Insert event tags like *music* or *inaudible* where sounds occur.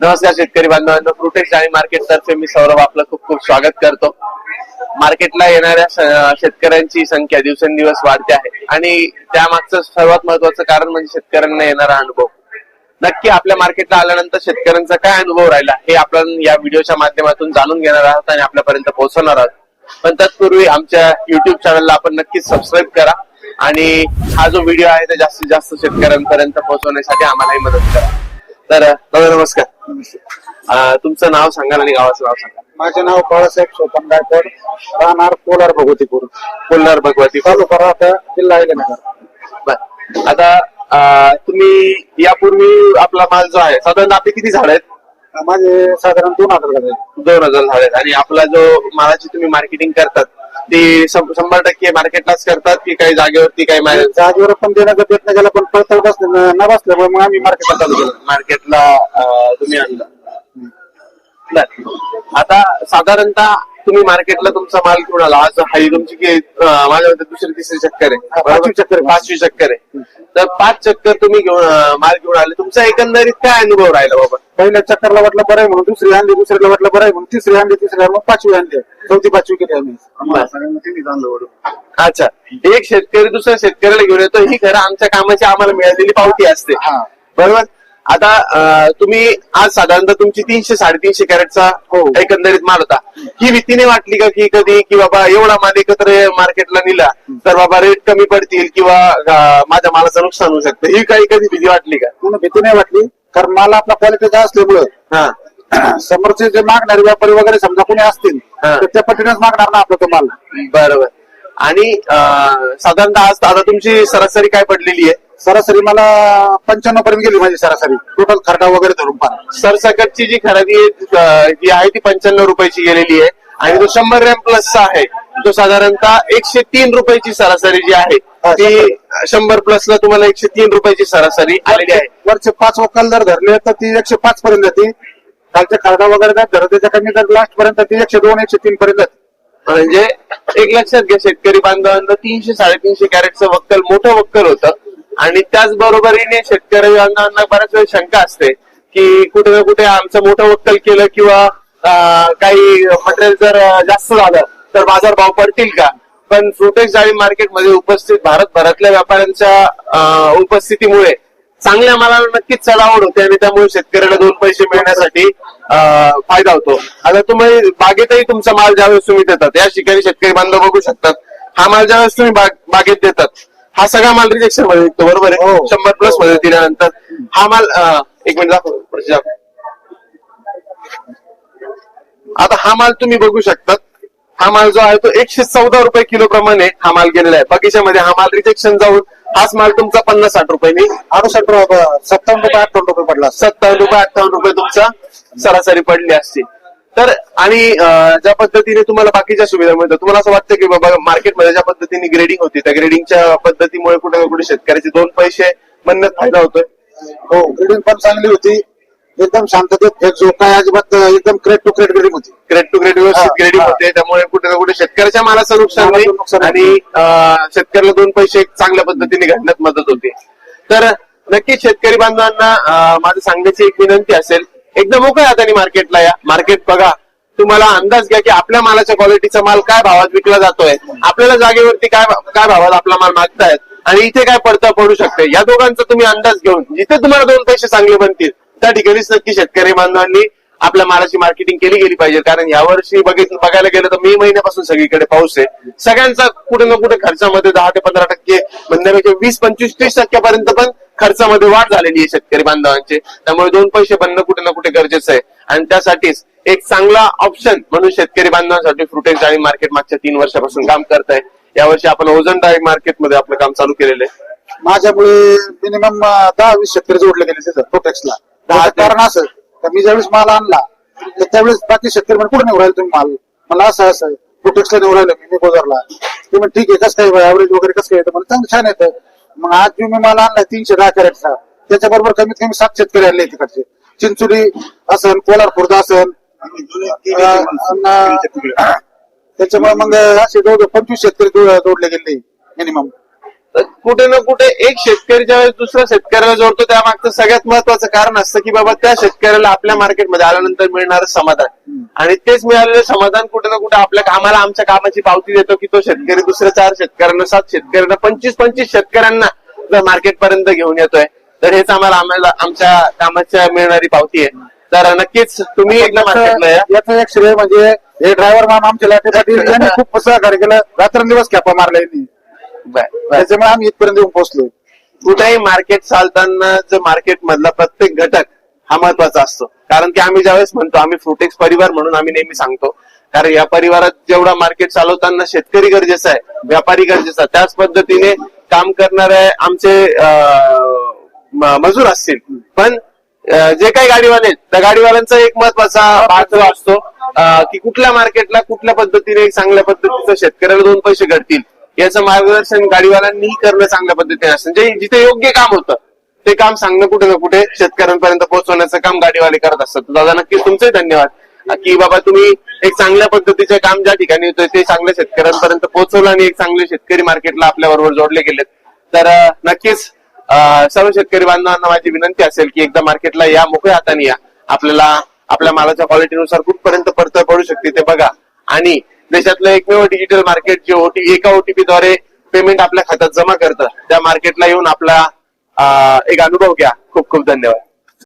नमस्कार शेतकरी बांधवांनो. फ्रुटेक्स आणि मार्केट तर्फे मी सौरभ आपलं खूप खूप स्वागत करतो. मार्केटला येणाऱ्या शेतकऱ्यांची संख्या दिवसेंदिवस वाढते आहे. आणि त्यामागचं सर्वात महत्वाचं कारण म्हणजे शेतकऱ्यांना येणारा अनुभव. नक्की आपल्या मार्केटला आल्यानंतर शेतकऱ्यांचा काय अनुभव राहिला हे आपण या व्हिडिओच्या माध्यमातून जाणून घेणार आहोत आणि आपल्यापर्यंत पोहोचवणार आहोत. पण तत्पूर्वी आमच्या युट्यूब चॅनलला आपण नक्कीच सबस्क्राईब करा. आणि हा जो व्हिडिओ आहे तो जास्तीत जास्त शेतकऱ्यांपर्यंत पोहोचवण्यासाठी आम्हालाही मदत करा. तर दादा नमस्कार. तुमचं नाव सांगा आणि गावाचं नाव सांगा माझे नाव बाळासाहेब सोपन गायकवाड राहणार कोलार भगवतीपूर पुल्हार भगवती तालुका राहता जिल्हा अहिल्यानगर. बर. आता तुम्ही यापूर्वी आपला माल जो आहे साधारण आपले किती झाड आहेत? माझे साधारण दोन हजार झाले. दोन हजार झाड आहेत. आणि आपला जो मालाची तुम्ही मार्केटिंग करतात ती शंभर टक्के मार्केटलाच करतात की काही जागेवरती काही जागेवर पण देण्याचा प्रयत्न केला पण पळतळ बसले न बसल्यामुळे मग आम्ही मार्केटला चालू केलं. मार्केटला तुम्ही आणला. बर. आता साधारणतः तुम्ही मार्केटला तुमचा माल घेऊन आला आज हाई तुमची की अं, माझ्या मते दुसरी तिसरी चक्कर आहे. पाचवी चक्कर आहे. पाचवी चक्कर आहे. तर पाच चक्कर तुम्ही घेऊन माल घेऊन आले. तुमचा एकंदरीत काय अनुभव राहिला बाबा? पहिल्या चक्करला वाटलं बरं आहे म्हणून दुसरी आणली दुसरीला वाटलं बरं आहे म्हणून तिसरी आणली तिसरी मग पाचवी आणली. चौथी पाचवी केली आम्ही. अच्छा. एक शेतकरी दुसऱ्या शेतकऱ्याला घेऊन येतो ही खरं आमच्या कामाची आम्हाला मिळालेली पावती असते. हा. बरोबर? आता तुम्ही आज साधारणतः तुमची तीनशे साडेतीनशे कॅरेटचा हो. एकंदरीत माल होता. ही भीतीने वाटली का की कधी की बाबा एवढा माल एकत्र मार्केटला नेला तर बाबा रेट कमी पडतील किंवा माझ्या मालाचं नुकसान होऊ शकतं? ही काही कधी भीती वाटली का? भीती नाही वाटली. कारण मला आपला क्वालिटीचा असल्यामुळं हा. *clears throat* समोरचे जे मागणारे व्यापारी वगैरे समजा कोणी असतील. तर त्या पटीनेच मागणार ना आपला तो माल. बरोबर. आणि साधारणतः आज आता तुमची सरासरी काय पडलेली आहे? सरासरी मला पंच्याण्णव पर्यंत गेली माझी सरासरी. टोटल खर्चा वगैरे धरून पाहा. सरसकटची जी खरेदी आहे, जी आहे ती पंच्याण्णव रुपयाची गेलेली आहे. आणि जो शंभर रॅम प्लसचा आहे तो साधारणतः एकशे तीन रुपयाची सरासरी जी आहे ती शंभर. प्लसला तुम्हाला एकशे तीन रुपयाची सरासरी आलेली आहे. वरचे पाच वकाल जर धरले तर ती एकशे पाच पर्यंत जाते खालचे खरडा वगैरे जर धरत त्याच्या कमी तर लास्ट पर्यंत ती एकशे दोन एकशे तीन पर्यंत जाते म्हणजे एक लक्षात घ्या शेतकरी बांधवांना तीनशे साडेतीनशे कॅरेटचं वक्कल मोठं वक्कल होतं. आणि त्याचबरोबरीने शेतकरी बांधवांना बऱ्याच वेळ शंका असते की कुठे ना कुठे आमचं मोठं वक्कल केलं किंवा काही मटेरियल जर जास्त झालं तर बाजार भाव पडतील का? पण फ्रुटेक्स डाळी मार्केटमध्ये उपस्थित भारतभरातल्या व्यापाऱ्यांच्या उपस्थितीमुळे चांगल्या मालाला नक्कीच चढावड होते आणि त्यामुळे शेतकऱ्याला दोन पैसे मिळण्यासाठी फायदा होतो. आता तुम्ही बागेतही तुमचा माल ज्यावेळेस तुम्ही देतात या ठिकाणी शेतकरी बांधव बघू शकतात. हा माल ज्यावेळेस तुम्ही बागेत देतात. हा सगळा माल रिजेक्शनमध्ये निघतो बरोबर आहे हो. शंभर प्लसमध्ये दिल्यानंतर हा माल अं, एक मिनिट दाखव पुढची दाखव. आता हा माल तुम्ही बघू शकतात हा माल जो आहे तो एकशे चौदा रुपये किलो प्रमाणे हा माल गेलेला आहे बगीच्यामध्ये हा माल रिजेक्शन जाऊन हाच माल तुमचा पन्नास साठ रुपयांनी अडुसष्ट सत्तावन्न रुपये अठ्ठावन्न रुपये पडला. सत्तावन्न रुपये अठ्ठावन्न रुपये तुमचा सरासरी पडली असते तर आणि ज्या पद्धतीने तुम्हाला बाकीच्या सुविधा मिळतात तुम्हाला असं वाटतं की बाबा मार्केटमध्ये ज्या पद्धतीने ग्रेडिंग होती त्या ग्रेडिंगच्या पद्धतीमुळे कुठे ना कुठे शेतकऱ्याचे दोन पैसे म्हणण्यात फायदा होतोय? हो ग्रेडिंग पण चांगली होती. एकदम शांततेत जो काय अजिबात एकदम क्रेट टू क्रेट ग्रेडिंग होती. ग्रेड टू ग्रेड व्यवस्थित ग्रेडिंग. होते त्यामुळे कुठे ना कुठे शेतकऱ्याच्या मालाचं नुकसान नाही आणि शेतकऱ्याला दोन पैसे चांगल्या पद्धतीने घालण्यात मदत होते. तर नक्कीच शेतकरी बांधवांना माझं सांगण्याची एक विनंती असेल एकदम मोकळ्या हाताने मार्केटला या. मार्केट बघा. तुम्हाला अंदाज घ्या की आपल्या मालाच्या क्वालिटीचा माल काय भावात विकला जातोय. आपल्याला जागेवरती काय काय भावात आपला माल मागतायत. आणि इथे काय पडता पडू शकते या दोघांचा तुम्ही अंदाज घेऊन जिथे तुम्हाला दोन पैसे चांगले बनतील त्या ठिकाणीच नक्की शेतकरी बांधवांनी आपल्या मालाची मार्केटिंग केली गेली पाहिजे. कारण यावर्षी बघितलं बघायला गेलं तर मे महिन्यापासून सगळीकडे पाऊस आहे. सगळ्यांचा कुठे ना कुठे खर्चामध्ये दहा ते पंधरा टक्के म्हणण्यापेक्षा वीस पंचवीस तीस टक्क्यापर्यंत पण खर्चामध्ये वाढ झालेली आहे शेतकरी बांधवांचे. त्यामुळे दोन पैसे बनणं कुठे ना कुठे गरजेचं आहे. आणि त्यासाठीच एक चांगला ऑप्शन म्हणून शेतकरी बांधवांसाठी फ्रुटेक्स डाळी मार्केट मागच्या तीन वर्षापासून काम करत आहे. यावर्षी आपण ओझन डाळी मार्केटमध्ये आपलं काम चालू केलेलं आहे. माझ्यामुळे मिनिमम दहा वीस शेतकरी जोडले गेले तिथं प्रोटेक्सला दहा कारण असं तर मी ज्यावेळेस माल आणला तर त्यावेळेस बाकी शेतकरी म्हणजे कुठे निवड राहिले तुम्ही माल? मला असं असं. प्रोटेक्सला निवड राहिलं मी गोदारला ते म्हणजे ठीक आहे कसं काय ऍव्हरेज वगैरे कसं काय येतं? म्हणजे चांगलं छान येतं. मग आज तुम्ही मी माल आणला तीनशे दहा कॅरेटचा त्याच्याबरोबर कमीत कमी सात शेतकरी आणले तिकडचे. चिंचोली असन कोलार खुर्द असन त्याच्यामुळे मग असे जवळजवळ पंचवीस शेतकरी जोडले गेले मिनिमम कुठे ना कुठे एक शेतकरी ज्यावेळेस दुसऱ्या शेतकऱ्याला जोडतो त्या मागचं सगळ्यात महत्वाचं कारण असतं की बाबा त्या शेतकऱ्याला आपल्या मार्केटमध्ये आल्यानंतर मिळणारं समाधान. आणि तेच मिळालेलं समाधान कुठे ना कुठे आपल्या कामाला आमच्या कामाची पावती देतो की तो शेतकरी दुसऱ्या चार शेतकऱ्यांना सात शेतकऱ्यांना पंचवीस पंचवीस शेतकऱ्यांना जर मार्केट पर्यंत घेऊन येतोय. तर हेच आम्हाला आम्हाला आमच्या कामाच्या मिळणारी पावती आहे. तर नक्कीच तुम्ही एकदा मार्केटला याचं एक श्रेय म्हणजे हे ड्रायव्हर मान आमचे लाटे पाटील यांनी खूप सहकार्य केलं. रात्रंदिवस खेपा मारला यांनी. बर, बर. त्याच्यामुळे आम्ही इथपर्यंत येऊन पोहोचलो. कुठेही मार्केट चालताना जो मार्केट मधला प्रत्येक घटक हा महत्त्वाचा असतो. कारण की आम्ही ज्यावेळेस म्हणतो आम्ही फ्रुटेक्स परिवार म्हणून आम्ही नेहमी सांगतो. कारण या परिवारात जेवढा मार्केट चालवताना शेतकरी गरजेचा आहे व्यापारी गरजेचा आहे. त्याच पद्धतीने काम करणारे आमचे मजूर असतील. पण जे काही गाडीवाले आहेत, त्या गाडीवाल्यांचा एक महत्त्वाचा भाग असतो की कुठल्या मार्केटला कुठल्या पद्धतीने चांगल्या पद्धतीचं शेतकऱ्याला दोन पैसे घडतील याचं मार्गदर्शन गाडीवाल्यांनीही करणं चांगल्या पद्धतीने असतं. जे जिथे योग्य काम होतं ते काम सांगणं कुठे ना कुठे शेतकऱ्यांपर्यंत पोहोचवण्याचं काम गाडीवाले करत असतात. दादा नक्कीच तुमचे धन्यवाद. की बाबा तुम्ही एक चांगल्या पद्धतीचे काम ज्या ठिकाणी होतं ते चांगल्या शेतकऱ्यांपर्यंत पोहोचवलं आणि एक चांगले शेतकरी मार्केटला आपल्या बरोबर जोडले गेलेत. तर नक्कीच सर्व शेतकरी बांधवांना माझी विनंती असेल की एकदा मार्केटला या मोकळ्या हाताने या. आपल्याला आपल्या मालाच्या क्वालिटीनुसार कुठपर्यंत परत पडू शकते ते बघा. आणि देशातलं एकमेव डिजिटल मार्केट जे ओटी एका ओटीपी द्वारे पेमेंट आपल्या खात्यात जमा करतं त्या मार्केटला येऊन आपला एक अनुभव घ्या. खूप खूप धन्यवाद.